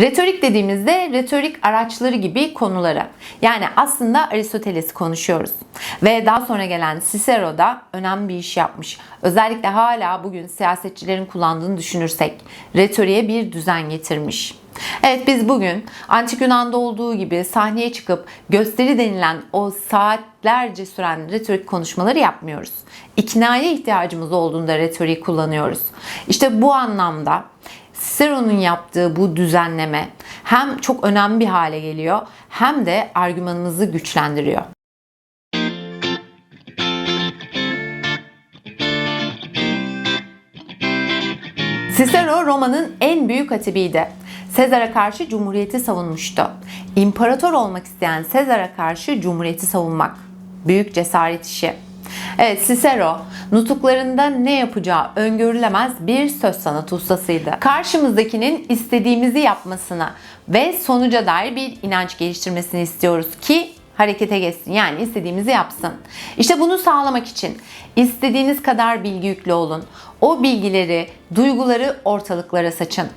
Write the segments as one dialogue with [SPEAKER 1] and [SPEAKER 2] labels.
[SPEAKER 1] Retorik dediğimizde retorik araçları gibi konuları. Yani aslında Aristoteles'i konuşuyoruz. Ve daha sonra gelen Cicero da önemli bir iş yapmış. Özellikle hala bugün siyasetçilerin kullandığını düşünürsek retoriğe bir düzen getirmiş. Evet biz bugün antik Yunan'da olduğu gibi sahneye çıkıp gösteri denilen o saatlerce süren retorik konuşmaları yapmıyoruz. İknaya ihtiyacımız olduğunda retoriği kullanıyoruz. İşte bu anlamda Cicero'nun yaptığı bu düzenleme hem çok önemli bir hale geliyor hem de argümanımızı güçlendiriyor. Cicero Roma'nın en büyük hatibiydi. Sezar'a karşı cumhuriyeti savunmuştu. İmparator olmak isteyen Sezar'a karşı cumhuriyeti savunmak büyük cesaret işi. Evet Cicero nutuklarında ne yapacağı öngörülemez bir söz sanatı ustasıydı. Karşımızdakinin istediğimizi yapmasını ve sonuca dair bir inanç geliştirmesini istiyoruz ki harekete geçsin. Yani istediğimizi yapsın. İşte bunu sağlamak için istediğiniz kadar bilgi yüklü olun. O bilgileri, duyguları ortalıklara saçın.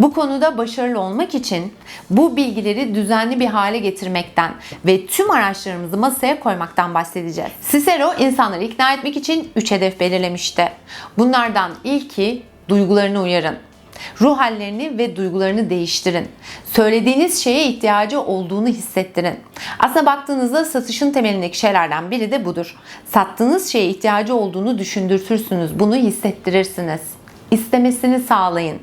[SPEAKER 1] Bu konuda başarılı olmak için bu bilgileri düzenli bir hale getirmekten ve tüm araçlarımızı masaya koymaktan bahsedeceğiz. Cicero insanları ikna etmek için 3 hedef belirlemişti. Bunlardan ilki duygularını uyarın. Ruh hallerini ve duygularını değiştirin. Söylediğiniz şeye ihtiyacı olduğunu hissettirin. Aslında baktığınızda satışın temelindeki şeylerden biri de budur. Sattığınız şeye ihtiyacı olduğunu düşündürtürsünüz. Bunu hissettirirsiniz. İstemesini sağlayın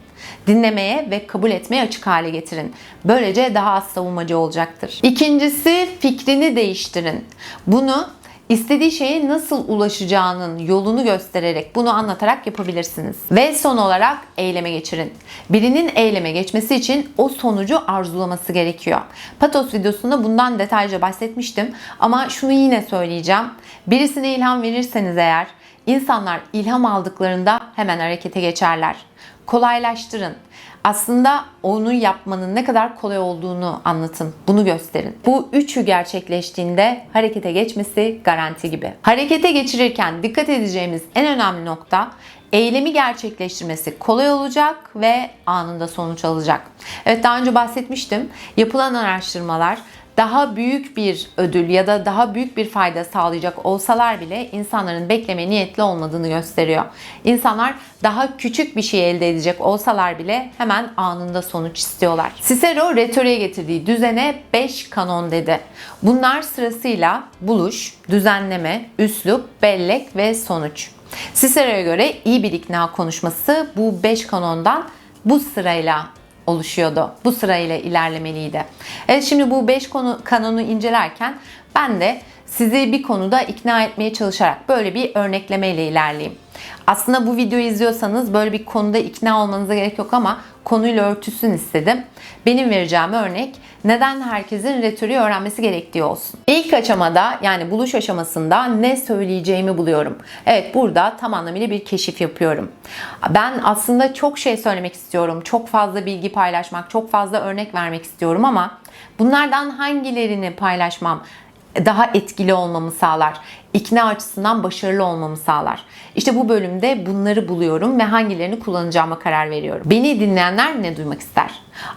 [SPEAKER 1] dinlemeye ve kabul etmeye açık hale getirin. Böylece daha az savunmacı olacaktır. İkincisi fikrini değiştirin. Bunu istediği şeye nasıl ulaşacağının yolunu göstererek bunu anlatarak yapabilirsiniz. Ve son olarak eyleme geçirin. Birinin eyleme geçmesi için o sonucu arzulaması gerekiyor. Patos videosunda bundan detaylıca bahsetmiştim ama şunu yine söyleyeceğim. Birisine ilham verirseniz eğer insanlar ilham aldıklarında hemen harekete geçerler kolaylaştırın. Aslında onu yapmanın ne kadar kolay olduğunu anlatın. Bunu gösterin. Bu üçü gerçekleştiğinde harekete geçmesi garanti gibi. Harekete geçirirken dikkat edeceğimiz en önemli nokta eylemi gerçekleştirmesi kolay olacak ve anında sonuç alacak. Evet daha önce bahsetmiştim. Yapılan araştırmalar daha büyük bir ödül ya da daha büyük bir fayda sağlayacak olsalar bile insanların bekleme niyetli olmadığını gösteriyor. İnsanlar daha küçük bir şey elde edecek olsalar bile hemen anında sonuç istiyorlar. Cicero retoriğe getirdiği düzene 5 kanon dedi. Bunlar sırasıyla buluş, düzenleme, üslup, bellek ve sonuç. Cicero'ya göre iyi bir ikna konuşması bu 5 kanondan bu sırayla oluşuyordu. Bu sırayla ilerlemeliydi. Evet şimdi bu 5 konu kanonu incelerken ben de sizi bir konuda ikna etmeye çalışarak böyle bir örneklemeyle ilerleyeyim. Aslında bu videoyu izliyorsanız böyle bir konuda ikna olmanıza gerek yok ama konuyla örtüsün istedim. Benim vereceğim örnek neden herkesin retoriği öğrenmesi gerektiği olsun. İlk aşamada yani buluş aşamasında ne söyleyeceğimi buluyorum. Evet burada tam anlamıyla bir keşif yapıyorum. Ben aslında çok şey söylemek istiyorum. Çok fazla bilgi paylaşmak, çok fazla örnek vermek istiyorum ama bunlardan hangilerini paylaşmam daha etkili olmamı sağlar. İkna açısından başarılı olmamı sağlar. İşte bu bölümde bunları buluyorum ve hangilerini kullanacağıma karar veriyorum. Beni dinleyenler ne duymak ister?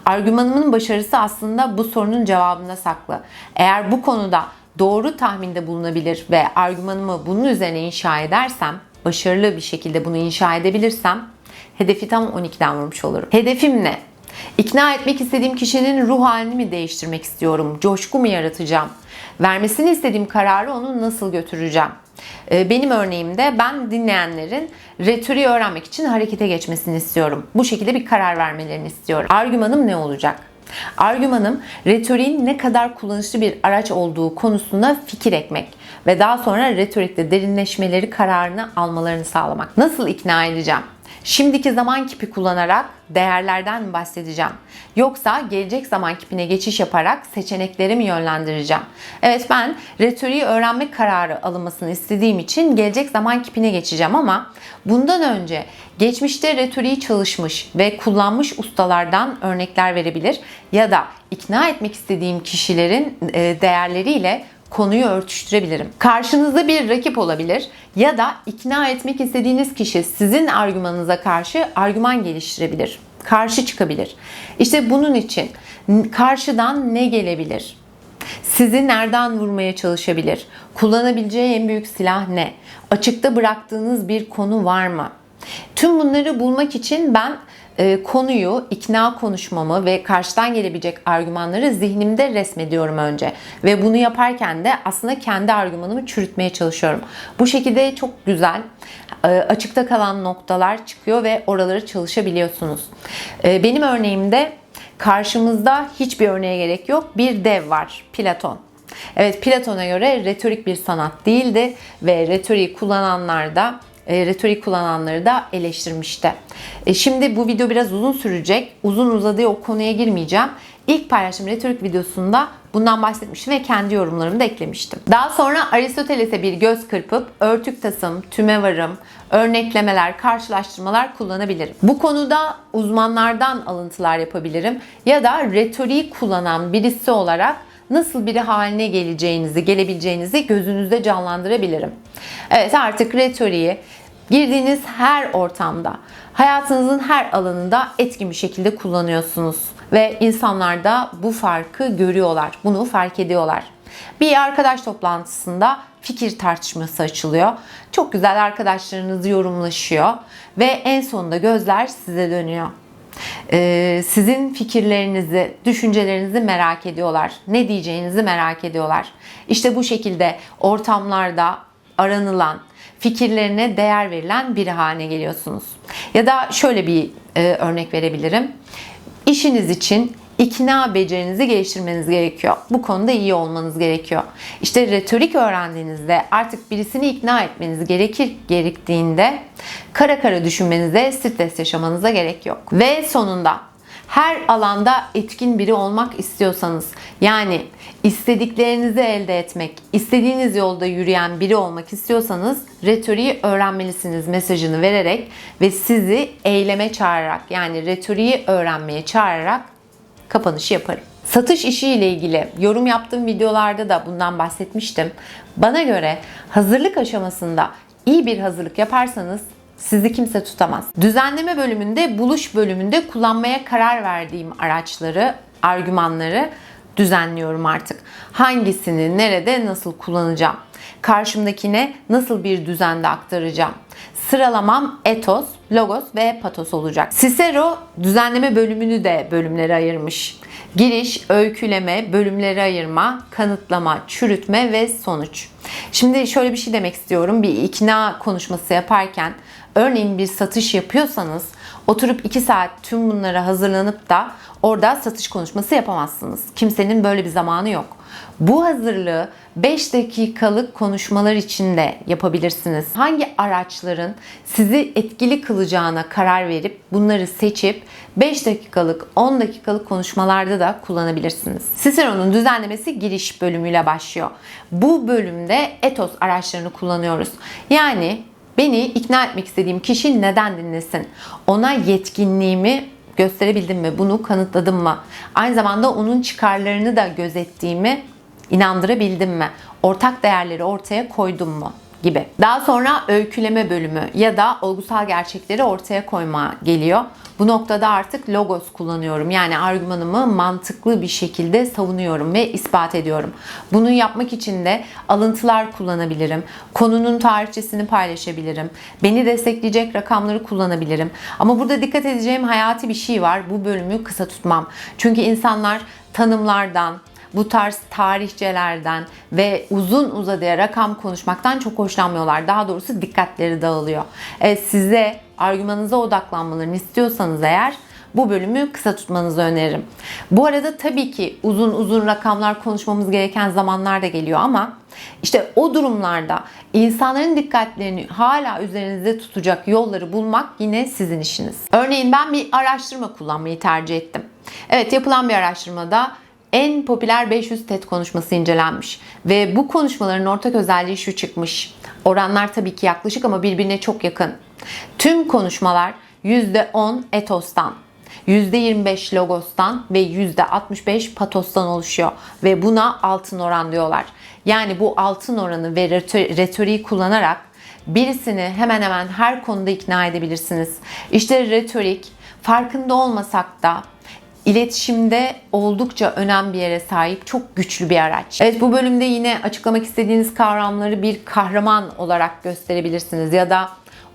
[SPEAKER 1] Argümanımın başarısı aslında bu sorunun cevabında saklı. Eğer bu konuda doğru tahminde bulunabilir ve argümanımı bunun üzerine inşa edersem, başarılı bir şekilde bunu inşa edebilirsem hedefi tam 12'den vurmuş olurum. Hedefim ne? İkna etmek istediğim kişinin ruh halini mi değiştirmek istiyorum? Coşku mu yaratacağım? Vermesini istediğim kararı onu nasıl götüreceğim? Ee, benim örneğimde ben dinleyenlerin retoriği öğrenmek için harekete geçmesini istiyorum. Bu şekilde bir karar vermelerini istiyorum. Argümanım ne olacak? Argümanım retoriğin ne kadar kullanışlı bir araç olduğu konusunda fikir ekmek ve daha sonra retorikte derinleşmeleri kararını almalarını sağlamak. Nasıl ikna edeceğim? Şimdiki zaman kipi kullanarak değerlerden mi bahsedeceğim? Yoksa gelecek zaman kipine geçiş yaparak seçenekleri mi yönlendireceğim? Evet ben retoriği öğrenme kararı alınmasını istediğim için gelecek zaman kipine geçeceğim ama bundan önce geçmişte retoriği çalışmış ve kullanmış ustalardan örnekler verebilir ya da ikna etmek istediğim kişilerin değerleriyle konuyu örtüştürebilirim. Karşınızda bir rakip olabilir ya da ikna etmek istediğiniz kişi sizin argümanınıza karşı argüman geliştirebilir. karşı çıkabilir. İşte bunun için karşıdan ne gelebilir? Sizi nereden vurmaya çalışabilir? Kullanabileceği en büyük silah ne? Açıkta bıraktığınız bir konu var mı? Tüm bunları bulmak için ben e, konuyu, ikna konuşmamı ve karşıdan gelebilecek argümanları zihnimde resmediyorum önce. Ve bunu yaparken de aslında kendi argümanımı çürütmeye çalışıyorum. Bu şekilde çok güzel e, açıkta kalan noktalar çıkıyor ve oraları çalışabiliyorsunuz. E, benim örneğimde karşımızda hiçbir örneğe gerek yok. Bir dev var, Platon. Evet Platon'a göre retorik bir sanat değildi ve retoriği kullananlar da e, retorik kullananları da eleştirmişti. E, şimdi bu video biraz uzun sürecek. Uzun uzadığı o konuya girmeyeceğim. İlk paylaştığım retorik videosunda bundan bahsetmiştim ve kendi yorumlarımı da eklemiştim. Daha sonra Aristoteles'e bir göz kırpıp örtük tasım, tümevarım, örneklemeler, karşılaştırmalar kullanabilirim. Bu konuda uzmanlardan alıntılar yapabilirim ya da retoriği kullanan birisi olarak nasıl biri haline geleceğinizi, gelebileceğinizi gözünüzde canlandırabilirim. Evet artık retoriği girdiğiniz her ortamda, hayatınızın her alanında etkin bir şekilde kullanıyorsunuz. Ve insanlar da bu farkı görüyorlar, bunu fark ediyorlar. Bir arkadaş toplantısında fikir tartışması açılıyor. Çok güzel arkadaşlarınız yorumlaşıyor ve en sonunda gözler size dönüyor. Ee, sizin fikirlerinizi, düşüncelerinizi merak ediyorlar. Ne diyeceğinizi merak ediyorlar. İşte bu şekilde ortamlarda aranılan, fikirlerine değer verilen biri haline geliyorsunuz. Ya da şöyle bir e, örnek verebilirim. İşiniz için ikna becerinizi geliştirmeniz gerekiyor. Bu konuda iyi olmanız gerekiyor. İşte retorik öğrendiğinizde artık birisini ikna etmeniz gerekir gerektiğinde kara kara düşünmenize, stres yaşamanıza gerek yok. Ve sonunda her alanda etkin biri olmak istiyorsanız yani istediklerinizi elde etmek, istediğiniz yolda yürüyen biri olmak istiyorsanız retoriği öğrenmelisiniz mesajını vererek ve sizi eyleme çağırarak yani retoriği öğrenmeye çağırarak kapanışı yaparım. Satış işi ile ilgili yorum yaptığım videolarda da bundan bahsetmiştim. Bana göre hazırlık aşamasında iyi bir hazırlık yaparsanız sizi kimse tutamaz. Düzenleme bölümünde, buluş bölümünde kullanmaya karar verdiğim araçları, argümanları düzenliyorum artık. Hangisini, nerede, nasıl kullanacağım? Karşımdakine nasıl bir düzende aktaracağım? Sıralamam etos, logos ve patos olacak. Cicero düzenleme bölümünü de bölümlere ayırmış. Giriş, öyküleme, bölümleri ayırma, kanıtlama, çürütme ve sonuç. Şimdi şöyle bir şey demek istiyorum. Bir ikna konuşması yaparken örneğin bir satış yapıyorsanız oturup 2 saat tüm bunlara hazırlanıp da orada satış konuşması yapamazsınız. Kimsenin böyle bir zamanı yok. Bu hazırlığı 5 dakikalık konuşmalar içinde yapabilirsiniz. Hangi araçların sizi etkili kılacağına karar verip bunları seçip 5 dakikalık, 10 dakikalık konuşmalarda da kullanabilirsiniz. Cicero'nun düzenlemesi giriş bölümüyle başlıyor. Bu bölümde etos araçlarını kullanıyoruz. Yani beni ikna etmek istediğim kişi neden dinlesin? Ona yetkinliğimi gösterebildim mi? Bunu kanıtladım mı? Aynı zamanda onun çıkarlarını da gözettiğimi inandırabildim mi? Ortak değerleri ortaya koydum mu? gibi. Daha sonra öyküleme bölümü ya da olgusal gerçekleri ortaya koyma geliyor. Bu noktada artık logos kullanıyorum. Yani argümanımı mantıklı bir şekilde savunuyorum ve ispat ediyorum. Bunu yapmak için de alıntılar kullanabilirim. Konunun tarihçesini paylaşabilirim. Beni destekleyecek rakamları kullanabilirim. Ama burada dikkat edeceğim hayati bir şey var. Bu bölümü kısa tutmam. Çünkü insanlar tanımlardan, bu tarz tarihçelerden ve uzun uzadıya rakam konuşmaktan çok hoşlanmıyorlar. Daha doğrusu dikkatleri dağılıyor. Evet, size argümanınıza odaklanmalarını istiyorsanız eğer bu bölümü kısa tutmanızı öneririm. Bu arada tabii ki uzun uzun rakamlar konuşmamız gereken zamanlar da geliyor ama işte o durumlarda insanların dikkatlerini hala üzerinizde tutacak yolları bulmak yine sizin işiniz. Örneğin ben bir araştırma kullanmayı tercih ettim. Evet yapılan bir araştırmada en popüler 500 TED konuşması incelenmiş. Ve bu konuşmaların ortak özelliği şu çıkmış. Oranlar tabii ki yaklaşık ama birbirine çok yakın. Tüm konuşmalar %10 etostan, %25 logostan ve %65 patostan oluşuyor. Ve buna altın oran diyorlar. Yani bu altın oranı ve retoriği kullanarak birisini hemen hemen her konuda ikna edebilirsiniz. İşte retorik farkında olmasak da iletişimde oldukça önem bir yere sahip çok güçlü bir araç. Evet bu bölümde yine açıklamak istediğiniz kavramları bir kahraman olarak gösterebilirsiniz ya da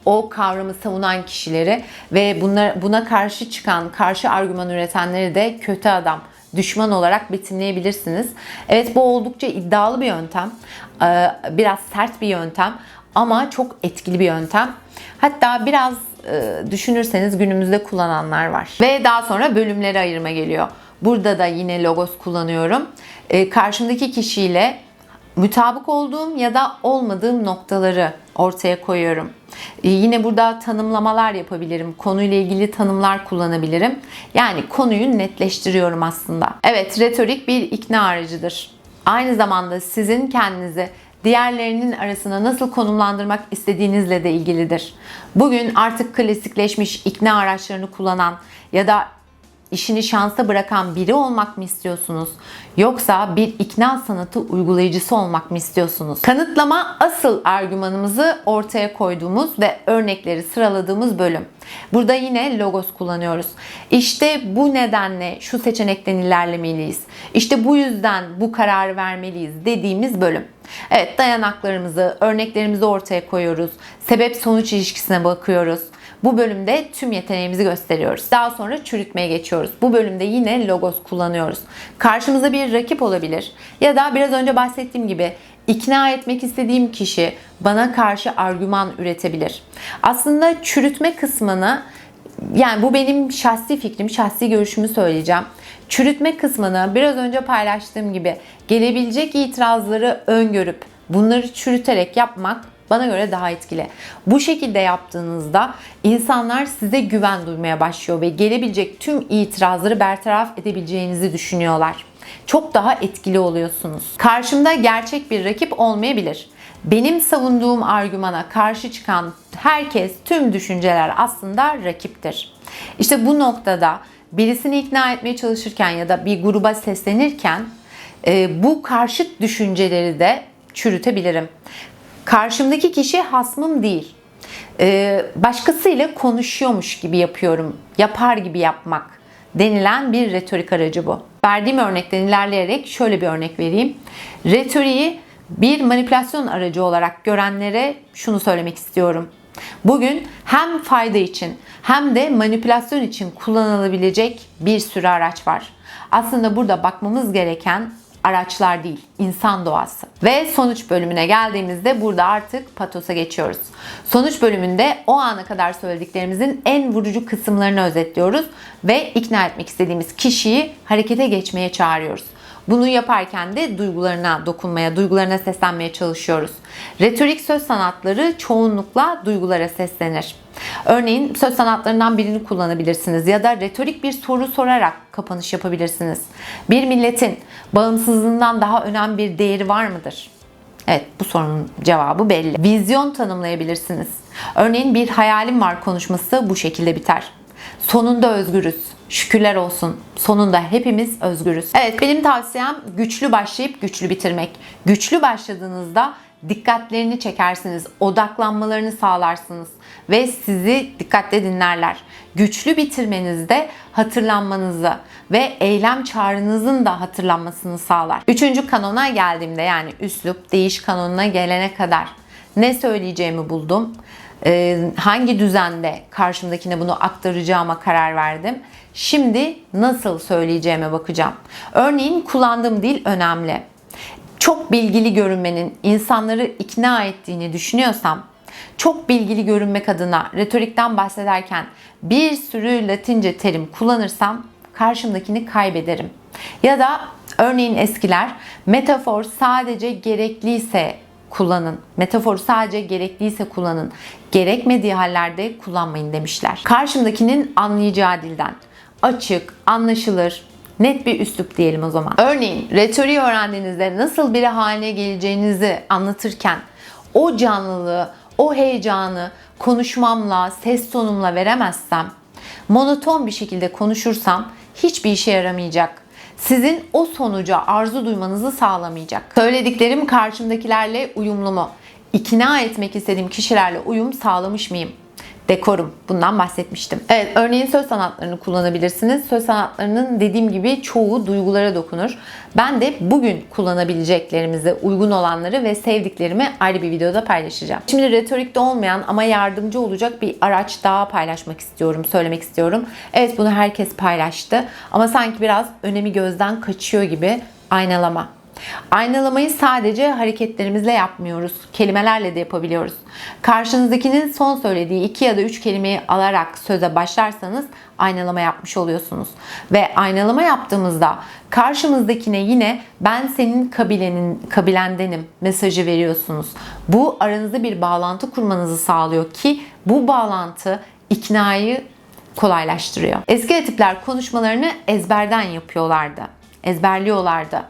[SPEAKER 1] o kavramı savunan kişileri ve bunlar, buna karşı çıkan, karşı argüman üretenleri de kötü adam, düşman olarak betimleyebilirsiniz. Evet bu oldukça iddialı bir yöntem. Biraz sert bir yöntem ama çok etkili bir yöntem. Hatta biraz düşünürseniz günümüzde kullananlar var. Ve daha sonra bölümlere ayırma geliyor. Burada da yine logos kullanıyorum. E, Karşımdaki kişiyle mutabık olduğum ya da olmadığım noktaları ortaya koyuyorum. Ee, yine burada tanımlamalar yapabilirim. Konuyla ilgili tanımlar kullanabilirim. Yani konuyu netleştiriyorum aslında. Evet, retorik bir ikna aracıdır. Aynı zamanda sizin kendinizi diğerlerinin arasına nasıl konumlandırmak istediğinizle de ilgilidir. Bugün artık klasikleşmiş ikna araçlarını kullanan ya da işini şansa bırakan biri olmak mı istiyorsunuz? Yoksa bir ikna sanatı uygulayıcısı olmak mı istiyorsunuz? Kanıtlama asıl argümanımızı ortaya koyduğumuz ve örnekleri sıraladığımız bölüm. Burada yine logos kullanıyoruz. İşte bu nedenle şu seçenekten ilerlemeliyiz. İşte bu yüzden bu kararı vermeliyiz dediğimiz bölüm. Evet dayanaklarımızı, örneklerimizi ortaya koyuyoruz. Sebep sonuç ilişkisine bakıyoruz. Bu bölümde tüm yeteneğimizi gösteriyoruz. Daha sonra çürütmeye geçiyoruz. Bu bölümde yine logos kullanıyoruz. Karşımıza bir rakip olabilir ya da biraz önce bahsettiğim gibi ikna etmek istediğim kişi bana karşı argüman üretebilir. Aslında çürütme kısmını yani bu benim şahsi fikrim, şahsi görüşümü söyleyeceğim. Çürütme kısmını biraz önce paylaştığım gibi gelebilecek itirazları öngörüp bunları çürüterek yapmak bana göre daha etkili. Bu şekilde yaptığınızda insanlar size güven duymaya başlıyor ve gelebilecek tüm itirazları bertaraf edebileceğinizi düşünüyorlar. Çok daha etkili oluyorsunuz. Karşımda gerçek bir rakip olmayabilir. Benim savunduğum argümana karşı çıkan herkes, tüm düşünceler aslında rakiptir. İşte bu noktada birisini ikna etmeye çalışırken ya da bir gruba seslenirken e, bu karşıt düşünceleri de çürütebilirim. Karşımdaki kişi hasmım değil. Ee, başkasıyla konuşuyormuş gibi yapıyorum. Yapar gibi yapmak denilen bir retorik aracı bu. Verdiğim örnekten ilerleyerek şöyle bir örnek vereyim. Retoriği bir manipülasyon aracı olarak görenlere şunu söylemek istiyorum. Bugün hem fayda için hem de manipülasyon için kullanılabilecek bir sürü araç var. Aslında burada bakmamız gereken araçlar değil, insan doğası. Ve sonuç bölümüne geldiğimizde burada artık patosa geçiyoruz. Sonuç bölümünde o ana kadar söylediklerimizin en vurucu kısımlarını özetliyoruz ve ikna etmek istediğimiz kişiyi harekete geçmeye çağırıyoruz. Bunu yaparken de duygularına dokunmaya, duygularına seslenmeye çalışıyoruz. Retorik söz sanatları çoğunlukla duygulara seslenir. Örneğin söz sanatlarından birini kullanabilirsiniz ya da retorik bir soru sorarak kapanış yapabilirsiniz. Bir milletin bağımsızlığından daha önemli bir değeri var mıdır? Evet bu sorunun cevabı belli. Vizyon tanımlayabilirsiniz. Örneğin bir hayalim var konuşması bu şekilde biter. Sonunda özgürüz. Şükürler olsun. Sonunda hepimiz özgürüz. Evet benim tavsiyem güçlü başlayıp güçlü bitirmek. Güçlü başladığınızda dikkatlerini çekersiniz, odaklanmalarını sağlarsınız ve sizi dikkatle dinlerler. Güçlü bitirmenizde hatırlanmanızı ve eylem çağrınızın da hatırlanmasını sağlar. Üçüncü kanona geldiğimde yani üslup değiş kanonuna gelene kadar ne söyleyeceğimi buldum. Ee, hangi düzende karşımdakine bunu aktaracağıma karar verdim. Şimdi nasıl söyleyeceğime bakacağım. Örneğin kullandığım dil önemli. Çok bilgili görünmenin insanları ikna ettiğini düşünüyorsam, çok bilgili görünmek adına retorikten bahsederken bir sürü latince terim kullanırsam karşımdakini kaybederim. Ya da örneğin eskiler metafor sadece gerekliyse kullanın. Metaforu sadece gerekliyse kullanın. Gerekmediği hallerde kullanmayın demişler. Karşımdakinin anlayacağı dilden açık, anlaşılır, net bir üslup diyelim o zaman. Örneğin retoriği öğrendiğinizde nasıl biri haline geleceğinizi anlatırken o canlılığı, o heyecanı konuşmamla, ses tonumla veremezsem, monoton bir şekilde konuşursam hiçbir işe yaramayacak. Sizin o sonuca arzu duymanızı sağlamayacak. Söylediklerim karşımdakilerle uyumlu mu? İkna etmek istediğim kişilerle uyum sağlamış mıyım? Dekorum. Bundan bahsetmiştim. Evet, örneğin söz sanatlarını kullanabilirsiniz. Söz sanatlarının dediğim gibi çoğu duygulara dokunur. Ben de bugün kullanabileceklerimizi, uygun olanları ve sevdiklerimi ayrı bir videoda paylaşacağım. Şimdi retorikte olmayan ama yardımcı olacak bir araç daha paylaşmak istiyorum, söylemek istiyorum. Evet bunu herkes paylaştı ama sanki biraz önemi gözden kaçıyor gibi aynalama. Aynalamayı sadece hareketlerimizle yapmıyoruz. Kelimelerle de yapabiliyoruz. Karşınızdakinin son söylediği iki ya da üç kelimeyi alarak söze başlarsanız aynalama yapmış oluyorsunuz. Ve aynalama yaptığımızda karşımızdakine yine ben senin kabilenin kabilendenim mesajı veriyorsunuz. Bu aranızda bir bağlantı kurmanızı sağlıyor ki bu bağlantı iknayı kolaylaştırıyor. Eski etipler konuşmalarını ezberden yapıyorlardı. Ezberliyorlardı.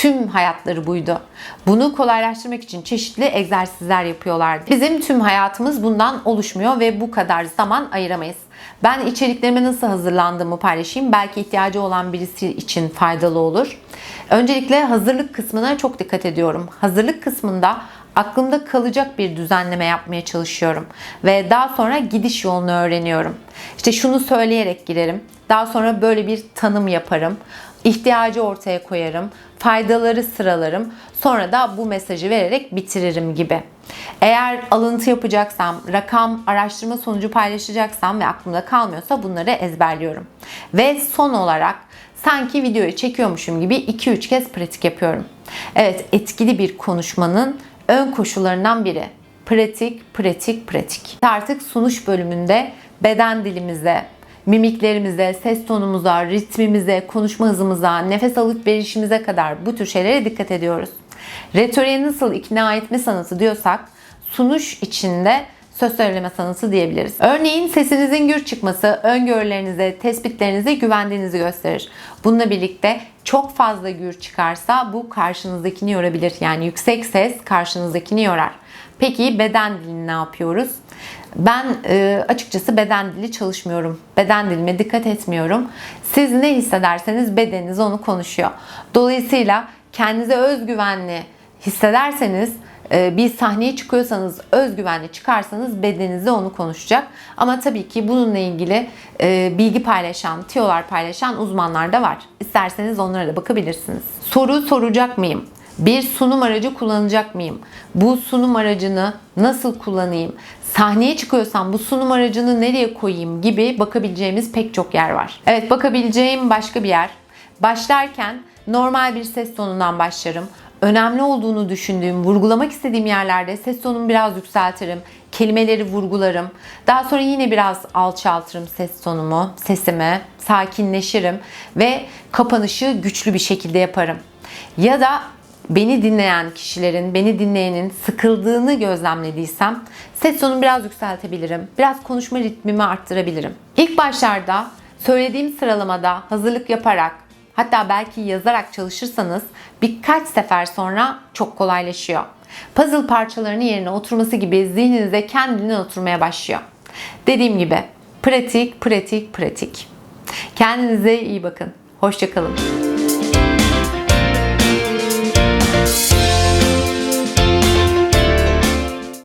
[SPEAKER 1] Tüm hayatları buydu. Bunu kolaylaştırmak için çeşitli egzersizler yapıyorlardı. Bizim tüm hayatımız bundan oluşmuyor ve bu kadar zaman ayıramayız. Ben içeriklerime nasıl hazırlandığımı paylaşayım. Belki ihtiyacı olan birisi için faydalı olur. Öncelikle hazırlık kısmına çok dikkat ediyorum. Hazırlık kısmında aklımda kalacak bir düzenleme yapmaya çalışıyorum ve daha sonra gidiş yolunu öğreniyorum. İşte şunu söyleyerek girerim. Daha sonra böyle bir tanım yaparım. İhtiyacı ortaya koyarım. Faydaları sıralarım. Sonra da bu mesajı vererek bitiririm gibi. Eğer alıntı yapacaksam, rakam, araştırma sonucu paylaşacaksam ve aklımda kalmıyorsa bunları ezberliyorum. Ve son olarak sanki videoyu çekiyormuşum gibi 2-3 kez pratik yapıyorum. Evet, etkili bir konuşmanın ön koşullarından biri. Pratik, pratik, pratik. Artık sunuş bölümünde beden dilimize, mimiklerimize, ses tonumuza, ritmimize, konuşma hızımıza, nefes alıp verişimize kadar bu tür şeylere dikkat ediyoruz. Retoriğe nasıl ikna etme sanatı diyorsak sunuş içinde söz söyleme sanatı diyebiliriz. Örneğin sesinizin gür çıkması öngörülerinize, tespitlerinize güvendiğinizi gösterir. Bununla birlikte çok fazla gür çıkarsa bu karşınızdakini yorabilir. Yani yüksek ses karşınızdakini yorar. Peki beden dilini ne yapıyoruz? Ben e, açıkçası beden dili çalışmıyorum. Beden dilime dikkat etmiyorum. Siz ne hissederseniz bedeniniz onu konuşuyor. Dolayısıyla kendinize özgüvenli hissederseniz e, bir sahneye çıkıyorsanız özgüvenli çıkarsanız bedeninize onu konuşacak. Ama tabii ki bununla ilgili e, bilgi paylaşan, tiyolar paylaşan uzmanlar da var. İsterseniz onlara da bakabilirsiniz. Soru soracak mıyım? Bir sunum aracı kullanacak mıyım? Bu sunum aracını nasıl kullanayım? Sahneye çıkıyorsam bu sunum aracını nereye koyayım gibi bakabileceğimiz pek çok yer var. Evet bakabileceğim başka bir yer. Başlarken normal bir ses tonundan başlarım. Önemli olduğunu düşündüğüm, vurgulamak istediğim yerlerde ses tonumu biraz yükseltirim. Kelimeleri vurgularım. Daha sonra yine biraz alçaltırım ses tonumu, sesimi, sakinleşirim ve kapanışı güçlü bir şekilde yaparım. Ya da beni dinleyen kişilerin, beni dinleyenin sıkıldığını gözlemlediysem ses tonumu biraz yükseltebilirim. Biraz konuşma ritmimi arttırabilirim. İlk başlarda söylediğim sıralamada hazırlık yaparak hatta belki yazarak çalışırsanız birkaç sefer sonra çok kolaylaşıyor. Puzzle parçalarının yerine oturması gibi zihninize kendinden oturmaya başlıyor. Dediğim gibi pratik, pratik, pratik. Kendinize iyi bakın. Hoşçakalın.